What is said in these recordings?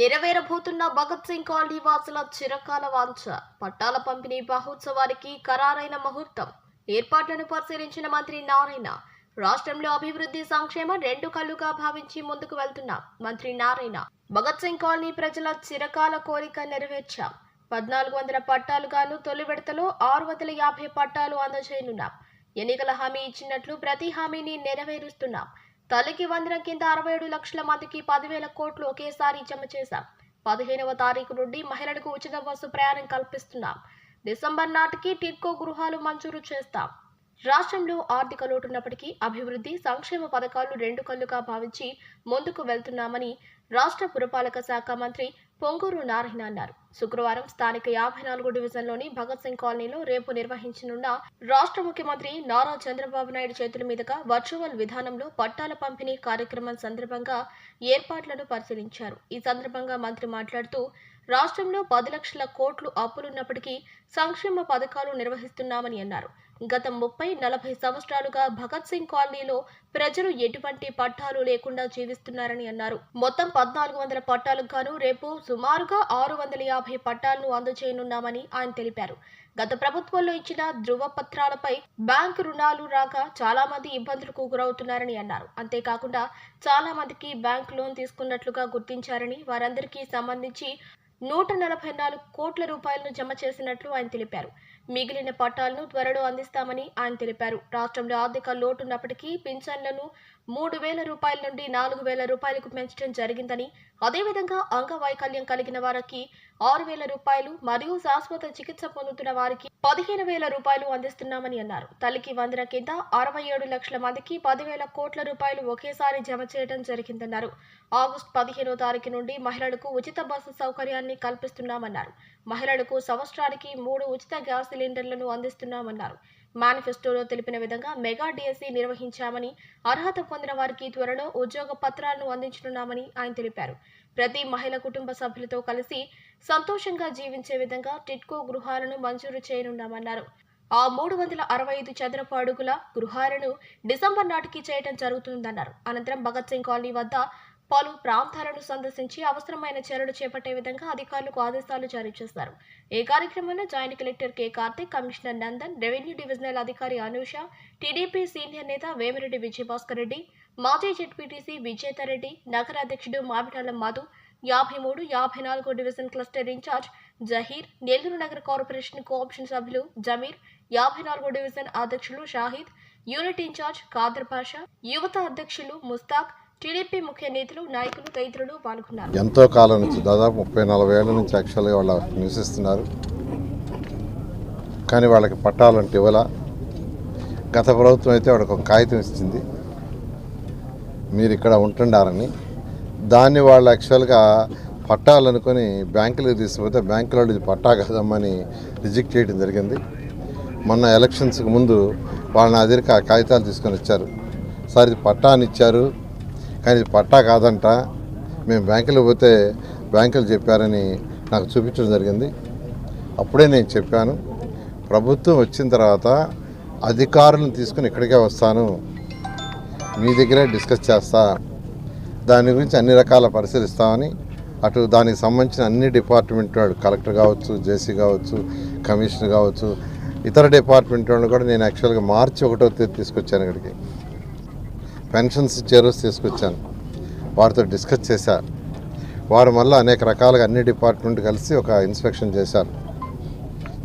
నెరవేరబోతున్న Bhagat Singh colony వాసుల చిరకాల వాంఛ. పట్టాల పంపిణీ మహోత్సవానికి ఖరారైన ముహూర్తం. ఏర్పాట్లను పరిశీలించిన మంత్రి నారాయణ రాష్ట్రంలో అభివృద్ధి సంక్షేమం రెండు కళ్ళుగా భావించి ముందుకు వెళ్తున్నాం మంత్రి నారాయణ భగత్ సింగ్ కాలనీ ప్రజల చిరకాల కోరిక నెరవేర్చాం. పద్నాలుగు వందల పట్టాలుగాను తొలి విడతలో ఆరు వందల యాభై పట్టాలు అందజేయనున్నాం. ఎన్నికల హామీ ఇచ్చినట్లు ప్రతి హామీని నెరవేరుస్తున్నాం. తల్లికి వందనం కింద అరవై ఏడు లక్షల మందికి పదివేల కోట్లు ఒకేసారి జమ చేశాం. పదిహేనవ తారీఖు నుండి మహిళలకు ఉచిత బస్సు ప్రయాణం కల్పిస్తున్నాం. డిసెంబర్ నాటికి టిడ్కో గృహాలు మంజూరు చేస్తాం. రాష్ట్రంలో ఆర్థిక లోటున్నప్పటికీ అభివృద్ధి సంక్షేమ పథకాలు రెండు కళ్ళుగా భావించి ముందుకు వెళ్తున్నామని రాష్ట్ర పురపాలక శాఖ మంత్రి పొంగూరు నారాయణ అన్నారు. శుక్రవారం స్థానిక యాభై నాలుగు డివిజన్లోని భగత్ సింగ్ కాలనీలో రేపు నిర్వహించనున్న రాష్ట్ర ముఖ్యమంత్రి నారా చంద్రబాబు నాయుడు చేతుల మీదుగా వర్చువల్ విధానంలో పట్టాల పంపిణీ కార్యక్రమం సందర్భంగా ఏర్పాట్లను పరిశీలించారు. ఈ సందర్భంగా మంత్రి మాట్లాడుతూ రాష్ట్రంలో పది లక్షల కోట్లు అప్పులున్నప్పటికీ సంక్షేమ పథకాలు నిర్వహిస్తున్నామని అన్నారు. గత ముప్పై నలభై సంవత్సరాలుగా భగత్ సింగ్ కాలనీలో ప్రజలు ఎటువంటి పట్టాలు లేకుండా జీవిస్తున్నారని అన్నారు. మొత్తం పద్నాలుగు వందల పట్టాలకు గాను రేపు సుమారుగా ఆరు వందల యాభై పట్టాలను అందజేయనున్నామని ఆయన తెలిపారు. గత ప్రభుత్వంలో ఇచ్చిన ధృవపత్రాలపై బ్యాంకు రుణాలు రాక చాలా మంది ఇబ్బందులకు గురవుతున్నారని అన్నారు. అంతేకాకుండా చాలా మందికి బ్యాంక్ లోన్ తీసుకున్నట్లుగా గుర్తించారని వారందరికీ సంబంధించి నూట నలభై నాలుగు కోట్ల రూపాయలను జమ చేసినట్లు ఆయన తెలిపారు. మిగిలిన పట్టాలను త్వరలో అందిస్తామని ఆయన తెలిపారు. రాష్ట్రంలో ఆర్థిక లోటున్నప్పటికీ పింఛన్లను మూడు వేల రూపాయల నుండి నాలుగు వేల రూపాయలకు పెంచడం జరిగిందని అదేవిధంగా అంగవైకల్యం కలిగిన వారికి ఆరు వేల రూపాయలు మరియు శాశ్వత చికిత్స పొందుతున్న వారికి పదిహేను వేల రూపాయలు అందిస్తున్నామని అన్నారు. తల్లికి వందన కింద అరవై ఏడు లక్షల మందికి పదివేల కోట్ల రూపాయలు ఒకేసారి జమ చేయడం జరిగిందన్నారు. ఆగస్టు పదిహేనో తారీఖు నుండి మహిళలకు ఉచిత బస్సు సౌకర్యాన్ని కల్పిస్తున్నామన్నారు. మహిళలకు సంవత్సరానికి మూడు ఉచిత గ్యాస్ సిలిండర్లను అందిస్తున్నామన్నారు. మేనిఫెస్టోలో తెలిపిన విధంగా మెగా డిఎస్సి నిర్వహించామని అర్హత పొందిన వారికి త్వరలో ఉద్యోగ పత్రాలను అందించనున్నామని ఆయన తెలిపారు. ప్రతి మహిళ కుటుంబ సభ్యులతో కలిసి సంతోషంగా జీవించే విధంగా టిట్కో గృహాలను మంజూరు చేయనున్నామన్నారు. ఆ మూడు వందల అరవై ఐదు చదరపు అడుగుల గృహాలను డిసెంబర్ నాటికి చేయడం జరుగుతుందన్నారు. అనంతరం భగత్ సింగ్ కాలనీ వద్ద పలు ప్రాంతాలను సందర్శించి అవసరమైన చర్యలు చేపట్టే విధంగా అధికారులకు ఆదేశాలు జారీ చేశారు ఈ కార్యక్రమంలో joint collector K Karthik commissioner Nandan revenue divisional అధికారి అనూష టీడీపీ సీనియర్ నేత వేమిరెడ్డి విజయభాస్కర్ రెడ్డి మాజీ జెడ్పీటీసీ విజేతారెడ్డి నగర అధ్యక్షుడు మామిటాల మధు యాభై మూడు యాభై నాలుగో division cluster incharge Zaheer Nellore నగర కార్పొరేషన్ కోఆప్షన్ సభ్యులు జమీర్ యాభై నాలుగో డివిజన్ అధ్యక్షులు షాహిద్ యూనిట్ ఇన్ఛార్జ్ ఖాదర్ పాషా యువత అధ్యక్షులు ముస్తాక్ టీడీపీ ముఖ్య నేతలు నాయకులు తదితరులు పాల్గొన్నారు. ఎంతో కాలం నుంచి దాదాపు ముప్పై నలభై ఏళ్ళ నుంచి యాక్చువల్గా వాళ్ళు నివసిస్తున్నారు. కానీ వాళ్ళకి పట్టాలంటే ఇవ్వాల. గత ప్రభుత్వం అయితే వాళ్ళకి ఒక కాగితం ఇచ్చింది. మీరు ఇక్కడ ఉంటుండారని దాన్ని వాళ్ళు యాక్చువల్గా పట్టాలనుకొని బ్యాంకులకు తీసుకుపోతే బ్యాంకులో ఇది పట్టా కాదమ్మని రిజెక్ట్ చేయడం జరిగింది. మొన్న ఎలక్షన్స్కి ముందు వాళ్ళని నా కాగితాలు తీసుకొని వచ్చారు. సార్ ఇది పట్టా అని ఇచ్చారు. కానీ ఇది పట్టా కాదంట. మేము బ్యాంకులో పోతే బ్యాంకులు చెప్పారని నాకు చూపించడం జరిగింది. అప్పుడే నేను చెప్పాను. ప్రభుత్వం వచ్చిన తర్వాత అధికారులను తీసుకుని ఇక్కడికే వస్తాను. మీ దగ్గరే డిస్కస్ చేస్తా. దాని గురించి అన్ని రకాల పరిశీలిస్తామని అటు దానికి సంబంధించిన అన్ని డిపార్ట్మెంట్ వాడు కలెక్టర్ కావచ్చు జేసీ కావచ్చు కమిషనర్ కావచ్చు ఇతర డిపార్ట్మెంట్ వాళ్ళు కూడా నేను యాక్చువల్గా మార్చి ఒకటో తేదీ తీసుకొచ్చాను ఇక్కడికి. పెన్షన్స్ ఇచ్చారో తీసుకొచ్చాను. వారితో డిస్కస్ చేశారు వారు మళ్ళీ అనేక రకాలుగా అన్ని డిపార్ట్మెంట్ కలిసి ఒక ఇన్స్పెక్షన్ చేశారు.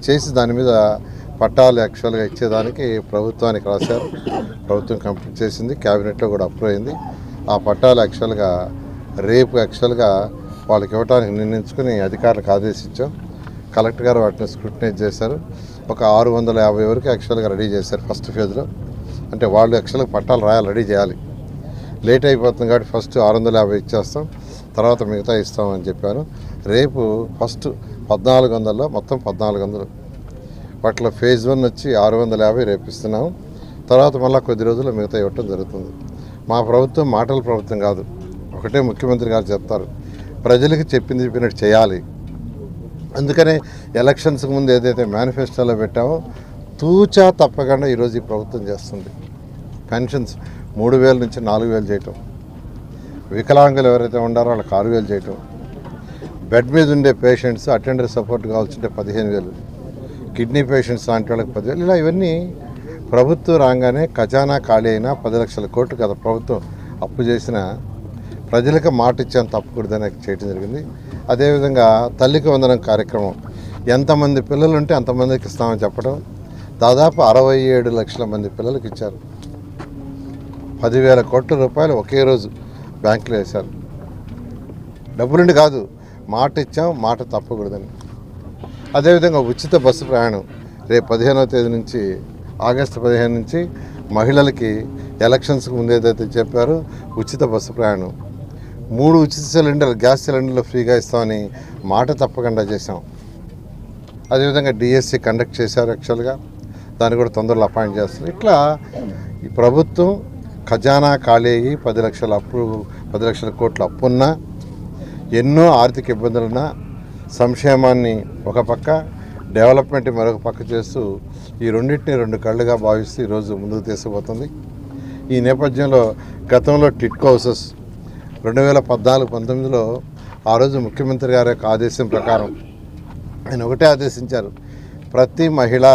చేసి దాని మీద పట్టాలు యాక్చువల్గా ఇచ్చేదానికి ప్రభుత్వానికి రాశారు. ప్రభుత్వం కంప్లీట్ చేసింది క్యాబినెట్లో కూడా అప్రూవ్ అయింది. ఆ పట్టాలు యాక్చువల్గా రేపు యాక్చువల్గా వాళ్ళకి ఇవ్వడానికి నిర్ణయించుకుని అధికారులకు ఆదేశించాం. కలెక్టర్ గారు వాటిని స్క్రూటినైజ్ చేశారు. ఒక ఆరు వందల యాభై వరకు యాక్చువల్గా రెడీ చేశారు ఫస్ట్ ఫేజ్లో. అంటే వాళ్ళు యాక్చువల్గా పట్టాలు రాయాలి రెడీ చేయాలి. లేట్ అయిపోతుంది కాబట్టి ఫస్ట్ ఆరు వందల యాభై ఇచ్చేస్తాం. తర్వాత మిగతా ఇస్తామని చెప్పాను రేపు ఫస్ట్ పద్నాలుగు వందల్లో మొత్తం పద్నాలుగు వందలు వాటిలో ఫేజ్ వన్ వచ్చి ఆరు వందల యాభై రేపు ఇస్తున్నాము తర్వాత మళ్ళీ కొద్ది రోజుల్లో మిగతా ఇవ్వటం జరుగుతుంది. మా ప్రభుత్వం మాటల ప్రభుత్వం కాదు. ఒకటే ముఖ్యమంత్రి గారు చెప్తారు. ప్రజలకు చెప్పింది చెప్పినట్టు చేయాలి. అందుకనే ఎలక్షన్స్కి ముందు ఏదైతే మేనిఫెస్టోలో పెట్టామో తూచా తప్పకుండా ఈరోజు ఈ ప్రభుత్వం చేస్తుంది. పెన్షన్స్ మూడు వేల నుంచి నాలుగు వేలు చేయటం. వికలాంగులు ఎవరైతే ఉండారో వాళ్ళకి ఆరు వేలు చేయటం. బెడ్ మీద ఉండే పేషెంట్స్ అటెండర్ సపోర్ట్ కావాల్సింటే పదిహేను వేలు కిడ్నీ పేషెంట్స్ లాంటి వాళ్ళకి పదివేలు. ఇలా ఇవన్నీ ప్రభుత్వం రాగానే ఖజానా ఖాళీ అయినా పది లక్షల కోట్లు కదా ప్రభుత్వం అప్పు చేసిన ప్రజలకు మాట ఇచ్చాను తప్పకూడదని చేయడం జరిగింది. అదేవిధంగా తల్లికి వందనం కార్యక్రమం. ఎంతమంది పిల్లలు ఉంటే అంతమందికి ఇస్తామని చెప్పడం దాదాపు అరవై ఏడు లక్షల మంది పిల్లలకి ఇచ్చారు. పదివేల కోట్ల రూపాయలు ఒకే రోజు బ్యాంకులో వేశారు. డబ్బులుండి కాదు మాట ఇచ్చాం మాట తప్పకూడదని. అదేవిధంగా ఉచిత బస్సు ప్రయాణం రేపు పదిహేనవ తేదీ నుంచి ఆగస్టు పదిహేను నుంచి మహిళలకి ఎలక్షన్స్కి ముందు ఏదైతే చెప్పారో ఉచిత బస్సు ప్రయాణం. మూడు ఉచిత సిలిండర్లు గ్యాస్ సిలిండర్లు ఫ్రీగా ఇస్తామని మాట తప్పకుండా చేశాం. అదేవిధంగా డిఎస్సి కండక్ట్ చేశారు యాక్చువల్గా. దాన్ని కూడా తొందరలో అపాయింట్ చేస్తారు ఇట్లా ఈ ప్రభుత్వం ఖజానా ఖాళీ అయ్యి పది లక్షల అప్పు పది లక్షల కోట్ల అప్పున్నా ఎన్నో ఆర్థిక ఇబ్బందులున్నా సంక్షేమాన్ని ఒక పక్క డెవలప్మెంట్ మరొక పక్క చేస్తూ ఈ రెండింటిని రెండు కళ్ళుగా భావిస్తూ ఈరోజు ముందుకు తీసుకుపోతుంది. ఈ నేపథ్యంలో గతంలో టిట్కో హౌసెస్ రెండు వేల పద్నాలుగు పంతొమ్మిదిలో ఆ రోజు ముఖ్యమంత్రి గారి యొక్క ఆదేశం ప్రకారం ఆయన ఒకటే ఆదేశించారు. ప్రతి మహిళ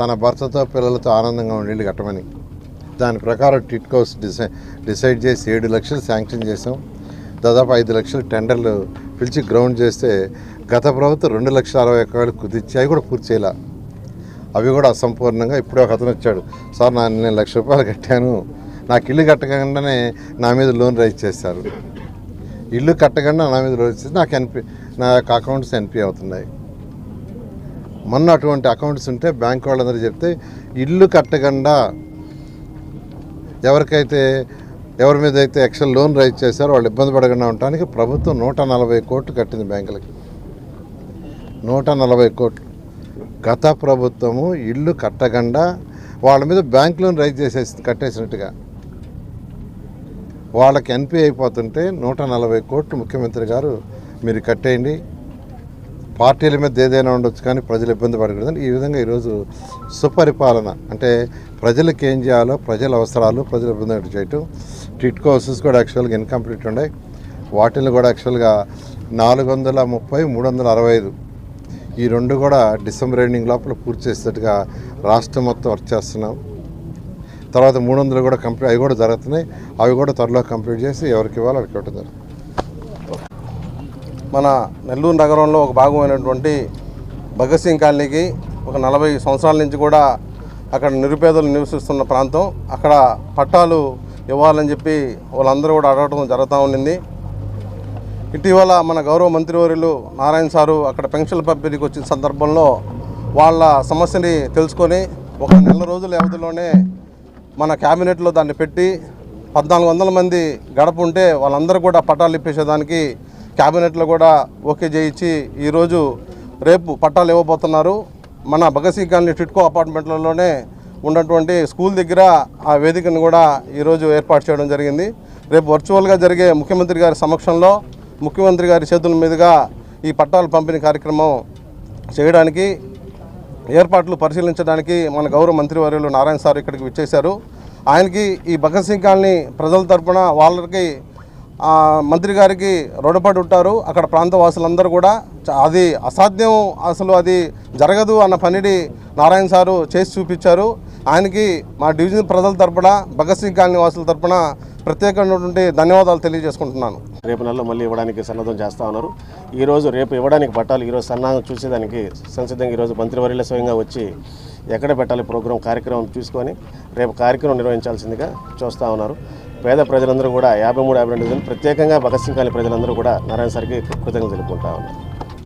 తన భర్తతో పిల్లలతో ఆనందంగా ఉండేళ్ళు కట్టమని. దాని ప్రకారం టిట్కోస్ డిసై డిసైడ్ చేసి ఏడు లక్షలు శాంక్షన్ చేసాం దాదాపు ఐదు లక్షలు టెండర్లు పిలిచి గ్రౌండ్ చేస్తే గత ప్రభుత్వం రెండు లక్షల అరవై ఒక్క వేలు కుదిర్చి అవి కూడా పూర్తి చేయాల. అవి కూడా అసంపూర్ణంగా ఇప్పుడే ఒక అతను వచ్చాడు. సార్ నా నేను లక్ష రూపాయలు కట్టాను. నాకు ఇల్లు కట్టకుండానే నా మీద లోన్ రైజ్ చేశారు. ఇల్లు కట్టకుండా నా మీద లోన్ చేసి నాకు ఎన్పి నా యొక్క అకౌంట్స్ ఎన్పి అవుతున్నాయి. మొన్న అటువంటి అకౌంట్స్ ఉంటే బ్యాంక్ వాళ్ళందరూ చెప్తే ఇల్లు కట్టకుండా ఎవరికైతే ఎవరి మీద అయితే ఎక్సెల్ లోన్ రైజ్ చేశారో వాళ్ళు ఇబ్బంది పడకుండా ఉండటానికి ప్రభుత్వం నూట నలభై కోట్లు కట్టింది బ్యాంకులకి. నూట నలభై కోట్లు. గత ప్రభుత్వము ఇల్లు కట్టకుండా వాళ్ళ మీద బ్యాంక్ లోన్ రైజ్ చేసేసింది కట్టేసినట్టుగా. వాళ్ళకి ఎన్పి అయిపోతుంటే నూట నలభై కోట్లు ముఖ్యమంత్రి గారు మీరు కట్టేయండి. పార్టీల మీద ఏదైనా ఉండొచ్చు కానీ ప్రజలు ఇబ్బంది పడకూడదని ఈ విధంగా ఈరోజు సుపరిపాలన అంటే ప్రజలకు ఏం చేయాలో ప్రజల అవసరాలు ప్రజలు ఇబ్బంది చేయటం. టిట్కో హౌసెస్ కూడా యాక్చువల్గా ఇన్కంప్లీట్ ఉన్నాయి. వాటిని కూడా యాక్చువల్గా నాలుగు వందల ముప్పై మూడు వందల అరవై ఐదు. ఈ రెండు కూడా డిసెంబర్ ఎండింగ్ లోపల పూర్తి చేసేటట్టుగా రాష్ట్రం మొత్తం వర్క్ చేస్తున్నాం. తర్వాత మూడు వందలు కూడా కంప్లీట్ అవి కూడా జరుగుతున్నాయి. అవి కూడా త్వరలో కంప్లీట్ చేసి ఎవరికి ఇవ్వాలో అక్కడికి ఇవ్వటం జరుగుతుంది. మన నెల్లూరు నగరంలో ఒక భాగమైనటువంటి భగత్ సింగ్ కాలనీకి ఒక నలభై సంవత్సరాల నుంచి కూడా అక్కడ నిరుపేదలు నివసిస్తున్న ప్రాంతం. అక్కడ పట్టాలు ఇవ్వాలని చెప్పి వాళ్ళందరూ కూడా అడగటం జరుగుతూ ఉండింది. ఇటీవల మన గౌరవ మంత్రివర్యులు నారాయణ సారు అక్కడ పెన్షన్ల పంపిణీకి వచ్చిన సందర్భంలో వాళ్ళ సమస్యని తెలుసుకొని ఒక నెల రోజుల వ్యవధిలోనే మన క్యాబినెట్లో దాన్ని పెట్టి పద్నాలుగు వందల మంది గడప ఉంటే వాళ్ళందరూ కూడా పట్టాలు ఇప్పించేదానికి క్యాబినెట్లో కూడా ఓకే చేయించి ఈరోజు రేపు పట్టాలు ఇవ్వబోతున్నారు. మన భగత్ సింగ్ కాలనీ టిట్కో అపార్ట్మెంట్లలోనే ఉన్నటువంటి స్కూల్ దగ్గర ఆ వేదికను కూడా ఈరోజు ఏర్పాటు చేయడం జరిగింది. రేపు వర్చువల్గా జరిగే ముఖ్యమంత్రి గారి సమక్షంలో ముఖ్యమంత్రి గారి చేతుల మీదుగా ఈ పట్టాలు పంపిణీ కార్యక్రమం చేయడానికి ఏర్పాట్లు పరిశీలించడానికి మన గౌరవ మంత్రివర్యులు నారాయణ సార్ ఇక్కడికి విచ్చేశారు. ఆయనకి ఈ భగత్ సింగ్ కాలనీ ప్రజల తరఫున వాళ్ళకి మంత్రి గారికి రుణపడి ఉంటారు. అక్కడ ప్రాంత వాసులందరూ కూడా అది అసాధ్యం అసలు అది జరగదు అన్న పనిని నారాయణ సారు చేసి చూపించారు. ఆయనకి మా డివిజన్ ప్రజల తరపున భగత్ సింగ్ కాలనీ వాసుల తరపున ప్రత్యేకమైనటువంటి ధన్యవాదాలు తెలియజేసుకుంటున్నాను. రేపు నెలలో మళ్ళీ ఇవ్వడానికి సన్నద్ధం చేస్తూ ఉన్నారు. ఈరోజు రేపు ఇవ్వడానికి పట్టాలు ఈరోజు సన్నాహం చూసేదానికి సంసిద్ధంగా ఈరోజు మంత్రివర్యుల స్వయంగా వచ్చి ఎక్కడ పెట్టాలి ప్రోగ్రాం కార్యక్రమం చూసుకొని రేపు కార్యక్రమం నిర్వహించాల్సిందిగా చూస్తూ ఉన్నారు. పేద ప్రజలందరూ కూడా యాభై మూడు యాభై రెండు ప్రత్యేకంగా భగత్ సింగ్ కాలనీ ప్రజలందరూ కూడా నారాయణ సార్కి కృతజ్ఞతలు తెలుపుకుంటా ఉన్నారు